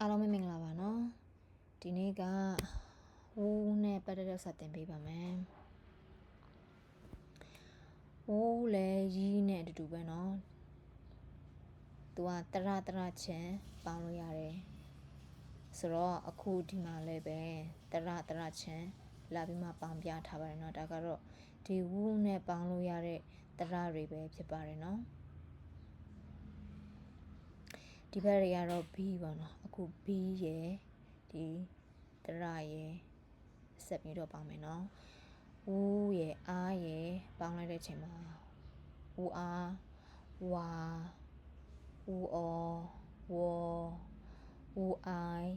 အားလုံးပဲမင်္ဂလာပါနော်ဒီနေ့ကဝူးနဲ့ပတ်သက်တဲ့စာတင်ပေးပါမယ်ဝူးလည်းရီးနဲ့အတူတူပဲနော်သူကတရတရချင်ပေါင်းလို့ရတယ်ဆိုတော့အခုဒီမှာလည်းပဲတရတရချင်လာပြီးမှပေါင်းပြထားပါတယ်နော်ဒါကတော့ဒီဝူးနဲ့ပေါင်းလို့ရတဲ့တရတွေပဲဖြစ်ပါတယ်နော် ဒီဘက်တွေကတော့ B ပေါ့နော်အခု B ရယ်ဒီတရရယ်ဆက်ပြီးတော့ပေါင်းမယ်နော်ဦးရယ်အားရယ်ပေါင်းလိုက်တဲ့ချိန်မှာဦးအားဝါဦးအောဝေါ်ဦးအိုင်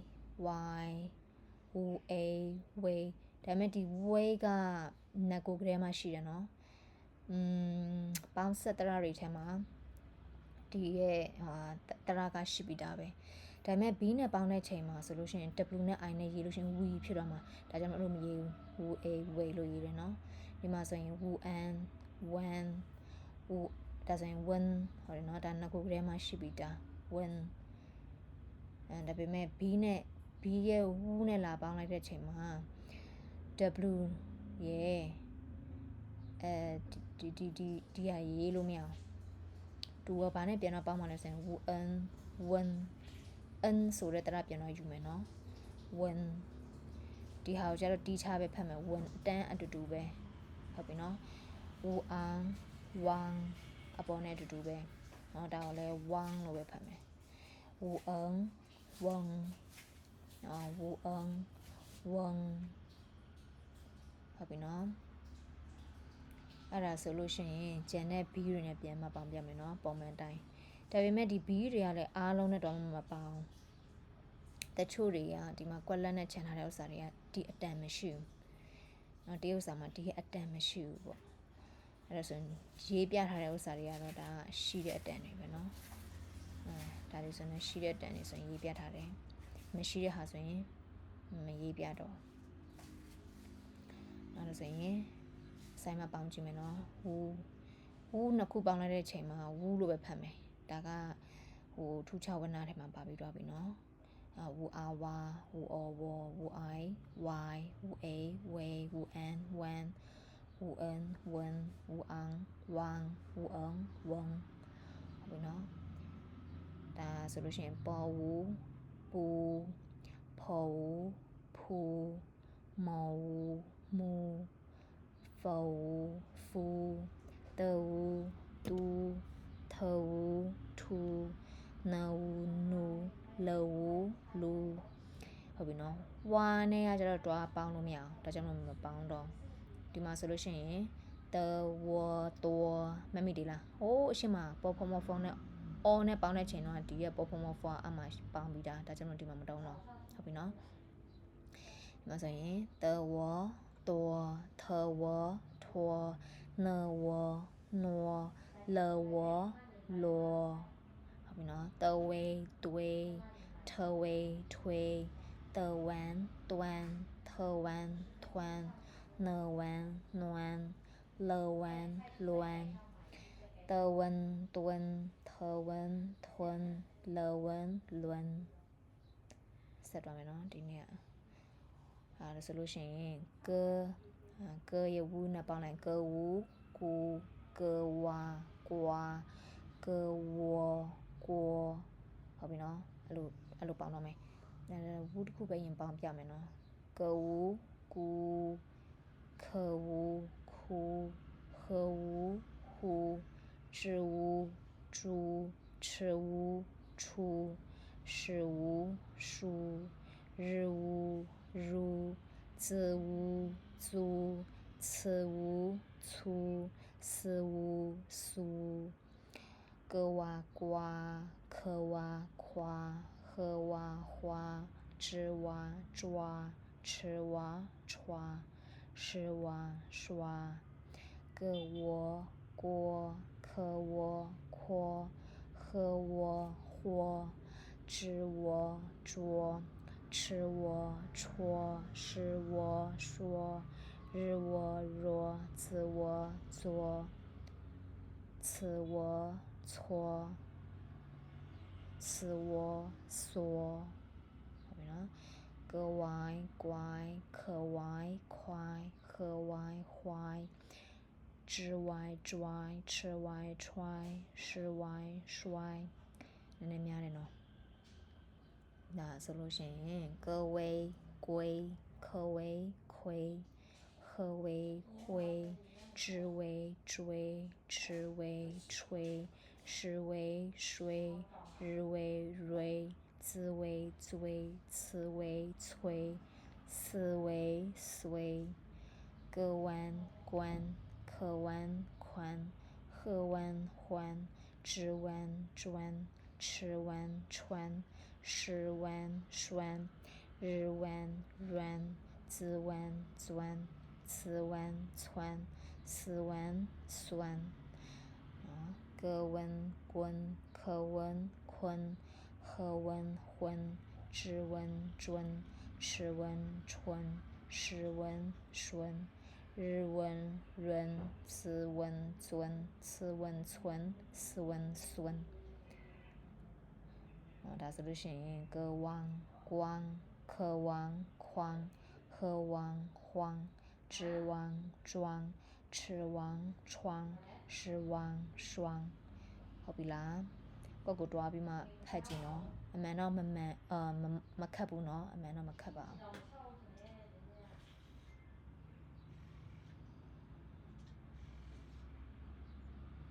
ဝိုင်ဦးအေဝေးဒါပေမဲ့ဒီဝေးကနကိုကလေးမှရှိတယ်နော်อืมပေါင်းဆက်တရတွေထဲမှာ ဒီရဲ့ဟာတရကရှိပြီးသားပဲဒါပေမဲ့ B နဲ့ပေါင်းတဲ့ချိန်မှာဆိုလို့ရှိရင် W နဲ့ I နဲ့ရေးလို့ရှိရင် we ဖြစ်တော့မှာဒါကြောင့်မလို့မရေးဘူး who a way လို့ရေးတယ်နော်ဒီမှာဆိုရင် who an when who ဒါဆိုရင် when ဟောတယ်နော်ဒါနှစ်ခုကလေးမှရှိပြီးသား when အဲဒါပေမဲ့ B နဲ့ B ရဲ့ who နဲ့လာပေါင်းလိုက်တဲ့ချိန်မှာ W ရဲ့အဲဒီဒီဒီဒီဟာရေးလို့မရအောင် သူကဘာနဲ့ပြန်တော့ပေါင်းမှလဲဆိုရင် wen wen n ဆိုတဲ့တရပြန်တော့ယူမယ်နော် wen ဒီဟာကိုကျတော့တီးချပဲဖတ်မယ် wen အတန်းအတူတူပဲဟုတ်ပြီနော် wan wan အပေါ်နဲ့အတူတူပဲနော်ဒါကိုလည်း wan လို့ပဲဖတ်မယ် wan wan နော် wan wan ဟုတ်ပြီနော် အဲ့ဒါဆိုလို့ရှိရင်ဂျန်နဲ့ဘီးတွေနဲ့ပြန်မှပေါင်းပြမယ်နော်ပုံမှန်တိုင်းဒါပေမဲ့ဒီဘီးတွေကလည်းအားလုံးနဲ့တော့မပေါင်းတချို့တွေကဒီမှာကွက်လက်နဲ့ခြံထားတဲ့ဥစ္စာတွေကဒီအတန်မရှိဘူးနော်တရုပ်စာမှာဒီအတန်မရှိဘူးပေါ့အဲ့ဒါဆိုရေးပြထားတဲ့ဥစ္စာတွေကတော့ဒါရှိတဲ့အတန်တွေပဲနော်အဲဒါတွေဆိုရင်ရှိတဲ့အတန်တွေဆိုရင်ရေးပြထားတယ်မရှိတဲ့ဟာဆိုရင်မရေးပြတော့အဲ့ဒါဆိုရင် ဆိုင်မှာပေါင်းကြည့်မယ်နော်ဟိုဟိုနှစ်ခုပေါင်းလိုက်တဲ့အချိန်မှာဝူးလို့ပဲဖတ်မယ်ဒါကဟိုထူချဝနာထဲမှာပါပြီးတော့ပြီနော်အဝူအာဝါဝူအောဝဝူအိုင်ဝိုင်ဝူအေဝေဝူအန်ဝမ်ဝူအန်ဝမ်ဝူအန်ဝမ်ဝူအန်ဝမ်ဟုတ်ပြီနော်ဒါဆိုလို့ရှိရင်ပေါ်ဝူပူဖော်ဝူဖူမော်ဝူမူ ဖော်ဝူဖူတေဝူတူထဝူထူနဝူနူလဝူလူဟုတ်ပြီနော်ဝါနဲ့ကကျတော့တွားပေါင်းလို့မရအောင်ဒါကြောင့်မပေါင်းတော့ဒီမှာဆိုလို့ရှိရင်တဝတော်မမိဒီလားဟိုးအရှိမပေါ်ဖမောဖုန်းနဲ့အော်နဲ့ပေါင်းတဲ့ချိန်တော့ဒီရဲ့ပေါ်ဖမောဖုန်းအမှပေါင်းပြီးတာဒါကြောင့်ဒီမှာမတောင်းတော့ဟုတ်ပြီနော်ဒီမှာဆိုရင်တဝတော် 和我托呢我挪了我罗好不呢的威堆特威推的玩端特玩团呢玩暖了玩乱的温蹲特温吞了温轮เสร็จแล้วไหมเนาะทีเนี้ยอ่า resolution ก็ 嗯，歌也乌那帮来歌乌孤歌哇瓜歌窝锅，好比喏，阿鲁阿鲁帮到没？那乌的库贝人帮表没喏？歌乌孤可乌哭喝乌呼知乌猪吃乌出食乌书日乌如。如子无足，此无粗，斯无俗。格瓦瓜，可瓦夸，喝瓦花，吃瓦抓，吃瓦抓，吃瓦刷。格我锅，可我阔，喝我火，吃我捉。吃我、戳、使我、说、日我、若、自我、做、此我、错、此我、所。后面呢？外、乖、可外、快、和外、坏、之外、拽、吃外、踹、是外、摔。那那面的呢？那 solution 位归科威亏，何为灰？知为追，痴为吹，时为睡，日为锐，子为追，次为催，思为随。各弯关，可弯宽，何弯环，知弯转，痴弯穿。时弯栓，日弯软，子弯钻，次弯窜，思弯酸。啊，格温滚，可温困，喝温昏，知温准，吃温纯，时温顺，日温润，子温尊，次温存，思温孙。但是不是，guang 光，kuang 宽，huang 慌，zhuang 装吃汪窗湿汪霜，好比啦，各个抓比嘛，太紧咯，俺们那没没，呃没没开不呢，俺那没开吧。